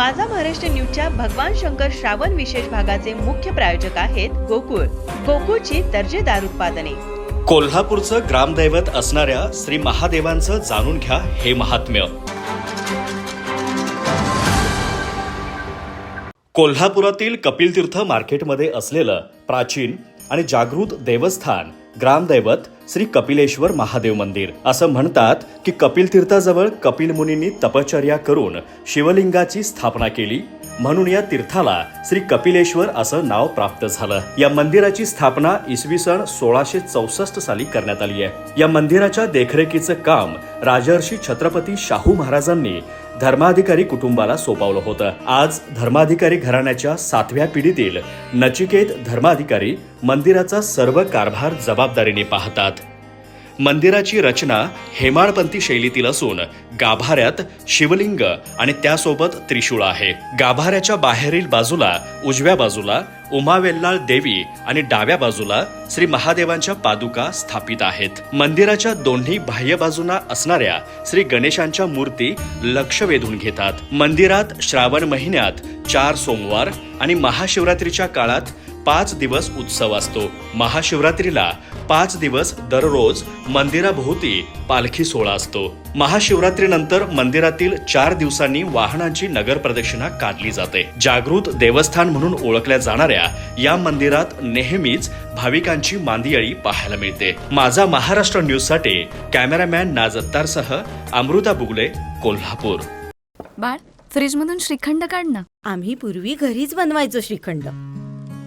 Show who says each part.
Speaker 1: माझा महाराष्ट्र न्यूजच्या भगवान शंकर श्रावण विशेष भागाचे मुख्य प्रायोजक आहेत गोकुळ. गोकुळची दर्जेदार उत्पादने.
Speaker 2: कोल्हापूरचं ग्रामदैवत असणाऱ्या श्री महादेवांचं जाणून घ्या हे महात्म्य. कोल्हापुरातील कपिलतीर्थ मार्केटमध्ये असलेलं प्राचीन आणि जागृत देवस्थान ग्रामदैवत श्री कपिलेश्वर महादेव मंदिर. असं म्हणतात की कपिलतीर्थाजवळ कपिल मुनींनी तपश्चर्या करून शिवलिंगाची स्थापना केली. म्हणून या तीर्थाला श्री कपिलेश्वर असं नाव प्राप्त झालं. या मंदिराची स्थापना इसवी सन सोळाशे चौसष्ट साली करण्यात आली आहे. या मंदिराच्या देखरेखीचं काम राजर्षी छत्रपती शाहू महाराजांनी धर्माधिकारी कुटुंबाला सोपवलं होतं. आज धर्माधिकारी घराण्याच्या सातव्या पिढीतील नचिकेत धर्माधिकारी मंदिराचा सर्व कारभार जबाबदारीने पाहतात. मंदिराची रचना हेमाळपंथी शैलीतील असून गाभाऱ्यात शिवलिंग आणि त्यासोबत त्रिशूळ आहे. गाभाऱ्याच्या बाहेरील बाजूला उजव्या बाजूला उमावेल्लाळ देवी आणि डाव्या बाजूला श्री महादेवांच्या पादुका स्थापित आहेत. मंदिराच्या दोन्ही बाह्य बाजूंना असणाऱ्या श्री गणेशांच्या मूर्ती लक्ष वेधून घेतात. मंदिरात श्रावण महिन्यात चार सोमवार आणि महाशिवरात्रीच्या काळात पाच दिवस उत्सव असतो. महाशिवरात्रीला पाच दिवस दररोज मंदिराभोवती पालखी सोहळा असतो. महाशिवरात्रीनंतर मंदिरातील चार दिवसांनी वाहनांची नगर प्रदक्षिणा काढली जाते. जागृत देवस्थान म्हणून ओळखल्या जाणाऱ्या या मंदिरात नेहमीच भाविकांची मांदियाळी पाहायला मिळते. माझा महाराष्ट्र न्यूजसाठी कॅमेरामॅन नाजत्तारसह अमृता बुगले कोल्हापूर.
Speaker 3: बाळ फ्रीजमधून श्रीखंड काढ ना.
Speaker 4: आम्ही पूर्वी घरीच बनवायचो श्रीखंड.